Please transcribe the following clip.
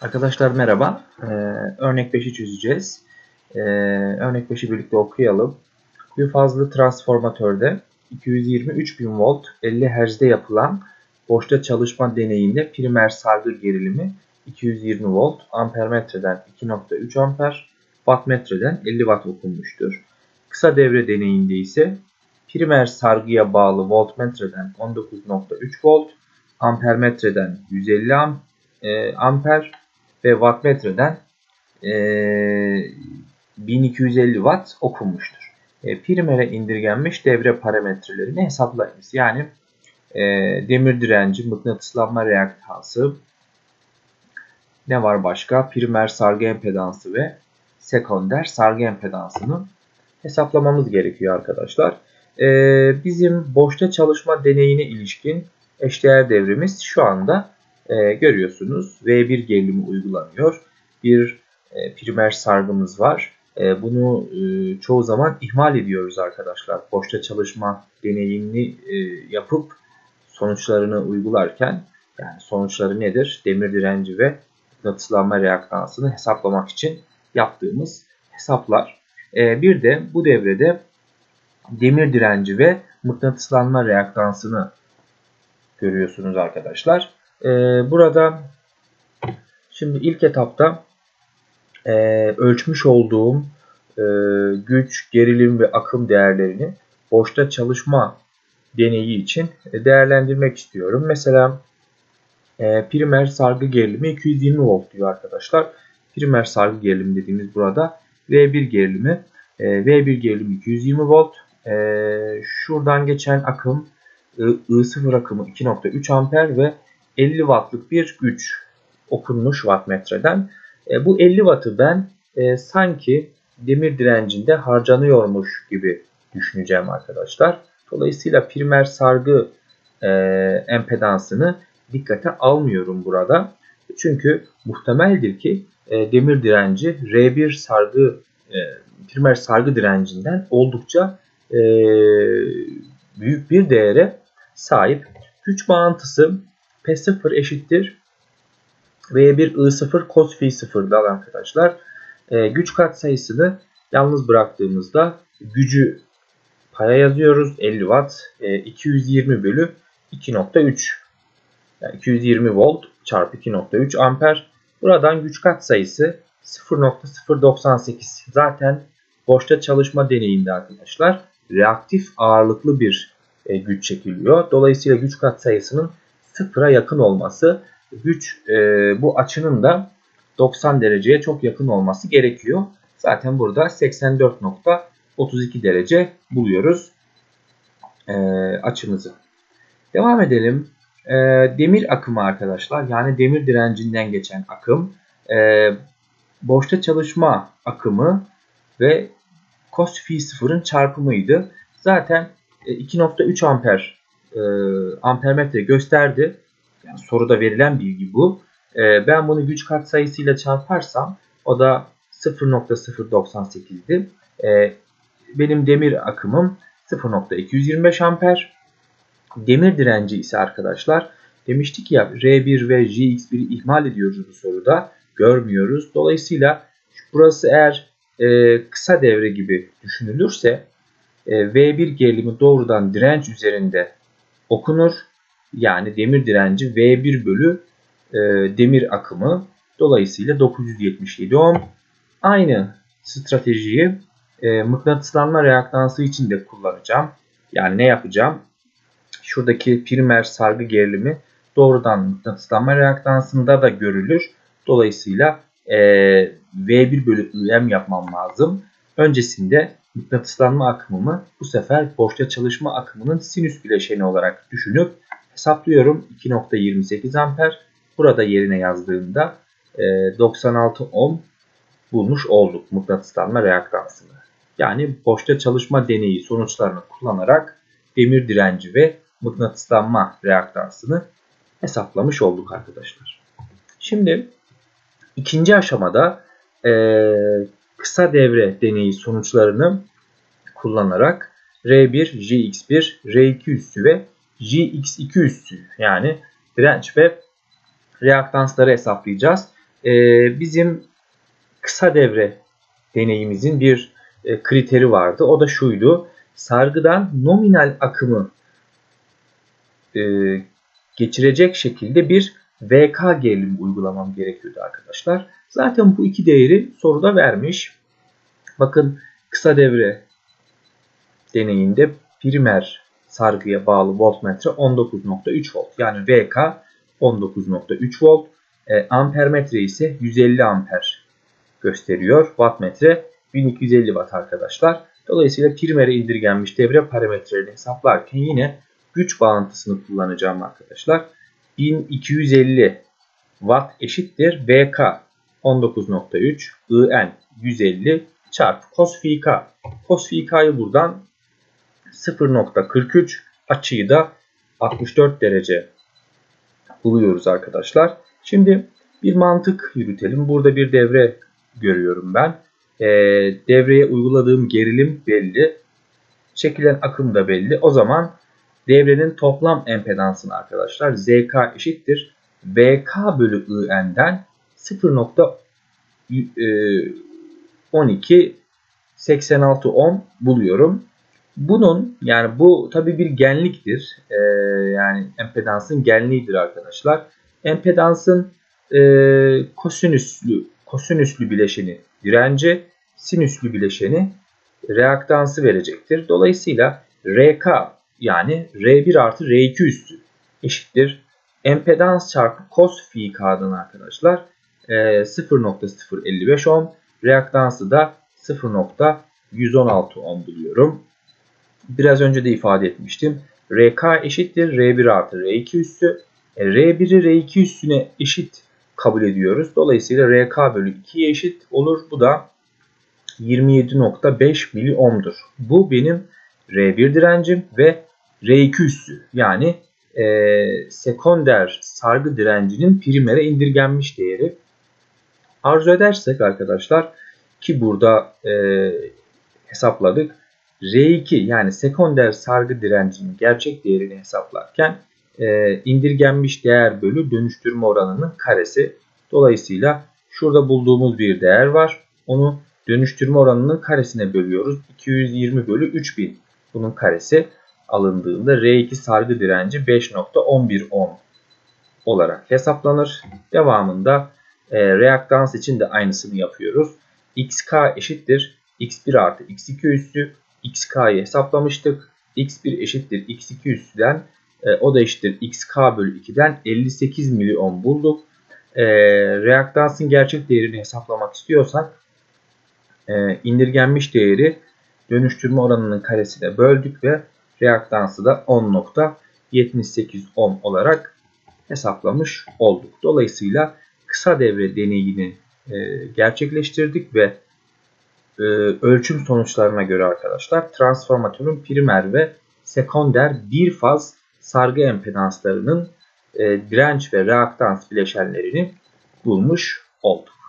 Arkadaşlar merhaba. Ee, örnek 5'i çözeceğiz. Ee, örnek 5'i birlikte okuyalım. Bir fazlı transformatörde 223 bin volt 50 Hz'de yapılan boşta çalışma deneyinde primer sargı gerilimi 220 volt, ampermetreden 2.3 amper, wattmetreden 50 watt okunmuştur. Kısa devre deneyinde ise primer sargıya bağlı voltmetreden 19.3 volt, ampermetreden 150 am, e, amper ve wattmetreden e, 1250 watt okunmuştur. E, primere indirgenmiş devre parametrelerini hesaplayınız. Yani e, demir direnci, mıknatıslanma reaktansı, ne var başka? Primer sargı empedansı ve sekonder sargı empedansını hesaplamamız gerekiyor arkadaşlar. E, bizim boşta çalışma deneyine ilişkin eşdeğer devrimiz şu anda e, görüyorsunuz. V1 gerilimi uygulanıyor. Bir e, primer sargımız var. E, bunu e, çoğu zaman ihmal ediyoruz arkadaşlar. Boşta çalışma deneyimini e, yapıp sonuçlarını uygularken yani sonuçları nedir? Demir direnci ve mıknatıslanma reaktansını hesaplamak için yaptığımız hesaplar. E, bir de bu devrede demir direnci ve mıknatıslanma reaktansını görüyorsunuz arkadaşlar. E, burada şimdi ilk etapta e, ölçmüş olduğum e, güç, gerilim ve akım değerlerini boşta çalışma deneyi için değerlendirmek istiyorum. Mesela e, primer sargı gerilimi 220 volt diyor arkadaşlar. Primer sargı gerilimi dediğimiz burada V1 gerilimi. E, V1 gerilimi 220 volt. E, şuradan geçen akım I, I0 akımı 2.3 amper ve 50 wattlık bir güç okunmuş wattmetreden. E, bu 50 wattı ben e, sanki demir direncinde harcanıyormuş gibi düşüneceğim arkadaşlar. Dolayısıyla primer sargı e, empedansını dikkate almıyorum burada. Çünkü muhtemeldir ki e, demir direnci R1 sargı e, primer sargı direncinden oldukça e, büyük bir değere sahip. Güç bağıntısı P0 eşittir V1 I0 cos phi 0'dan arkadaşlar. E, güç katsayısını yalnız bıraktığımızda gücü paya yazıyoruz. 50 watt. E, 220 bölü 2.3. Yani 220 volt çarpı 2.3 amper. Buradan güç katsayısı 0.098. Zaten boşta çalışma deneyinde arkadaşlar reaktif ağırlıklı bir e, güç çekiliyor. Dolayısıyla güç katsayısının sıfıra yakın olması güç e, bu açının da 90 dereceye çok yakın olması gerekiyor. Zaten burada 84.32 derece buluyoruz e, açımızı. Devam edelim. E, demir akımı arkadaşlar yani demir direncinden geçen akım e, boşta çalışma akımı ve cos phi sıfırın çarpımıydı. Zaten 2.3 amper e, ampermetre gösterdi. Yani soruda verilen bilgi bu. E, ben bunu güç katsayısıyla çarparsam o da 0.098'di. E, benim demir akımım 0.225 amper. Demir direnci ise arkadaşlar demiştik ya R1 ve JX1'i ihmal ediyoruz bu soruda. Görmüyoruz. Dolayısıyla burası eğer e, kısa devre gibi düşünülürse e, V1 gerilimi doğrudan direnç üzerinde okunur. Yani demir direnci V1 bölü e, demir akımı. Dolayısıyla 977 ohm. Aynı stratejiyi e, mıknatıslanma reaktansı için de kullanacağım. Yani ne yapacağım? Şuradaki primer sargı gerilimi doğrudan mıknatıslanma reaktansında da görülür. Dolayısıyla e, V1 bölü IM yapmam lazım. Öncesinde mıknatıslanma akımımı bu sefer boşta çalışma akımının sinüs bileşeni olarak düşünüp hesaplıyorum. 2.28 amper. Burada yerine yazdığımda 96 ohm bulmuş olduk mıknatıslanma reaktansını. Yani boşta çalışma deneyi sonuçlarını kullanarak demir direnci ve mıknatıslanma reaktansını hesaplamış olduk arkadaşlar. Şimdi ikinci aşamada e, kısa devre deneyi sonuçlarını kullanarak R1, Jx1, R2 üssü ve Jx2 üssü yani direnç ve reaktansları hesaplayacağız. e, bizim kısa devre deneyimizin bir e, kriteri vardı. O da şuydu. Sargıdan nominal akımı e, geçirecek şekilde bir VK gerilimi uygulamam gerekiyordu arkadaşlar. Zaten bu iki değeri soruda vermiş. Bakın kısa devre deneyinde primer sargıya bağlı voltmetre 19.3 volt. Yani VK 19.3 volt. E, ampermetre ise 150 amper gösteriyor. Wattmetre 1250 watt arkadaşlar. Dolayısıyla primere indirgenmiş devre parametrelerini hesaplarken yine güç bağıntısını kullanacağım arkadaşlar. 1250 watt eşittir VK 19.3 IN 150 çarpı cos phi k. Cos phi k'yı buradan 0.43 açıyı da 64 derece buluyoruz arkadaşlar. Şimdi bir mantık yürütelim. Burada bir devre görüyorum ben. E, devreye uyguladığım gerilim belli. Çekilen akım da belli. O zaman devrenin toplam empedansını arkadaşlar ZK eşittir. VK bölü IN'den 0.12 86 ohm buluyorum. Bunun yani bu tabi bir genliktir. Ee, yani empedansın genliğidir arkadaşlar. Empedansın e, kosinüslü kosinüslü bileşeni direnci, sinüslü bileşeni reaktansı verecektir. Dolayısıyla RK yani R1 artı R2 üstü eşittir. Empedans çarpı cos phi k'dan arkadaşlar 0.055 e, ohm. Reaktansı da 0.116 ohm buluyorum. Biraz önce de ifade etmiştim. RK eşittir R1 artı R2 üstü. E, R1'i R2 üstüne eşit kabul ediyoruz. Dolayısıyla RK bölü 2'ye eşit olur. Bu da 27.5 mili ohm'dur. Bu benim R1 direncim ve R2 üssü yani e, sekonder sargı direncinin primere indirgenmiş değeri. Arzu edersek arkadaşlar ki burada e, hesapladık. R2 yani sekonder sargı direncinin gerçek değerini hesaplarken e, indirgenmiş değer bölü dönüştürme oranının karesi. Dolayısıyla şurada bulduğumuz bir değer var. Onu dönüştürme oranının karesine bölüyoruz. 220 bölü 3000 bunun karesi alındığında R2 sargı direnci 5.11 ohm olarak hesaplanır. Devamında e, reaktans için de aynısını yapıyoruz. xk eşittir x1 artı x2 üssü xk'yı hesaplamıştık. x1 eşittir x2 üssüden e, o da eşittir xk bölü 2'den 58 miliohm bulduk. E, reaktansın gerçek değerini hesaplamak istiyorsak e, indirgenmiş değeri dönüştürme oranının karesine böldük ve reaktansı da 10.78 ohm olarak hesaplamış olduk. Dolayısıyla kısa devre deneyini e, gerçekleştirdik ve e, ölçüm sonuçlarına göre arkadaşlar transformatörün primer ve sekonder bir faz sargı empedanslarının e, direnç ve reaktans bileşenlerini bulmuş olduk.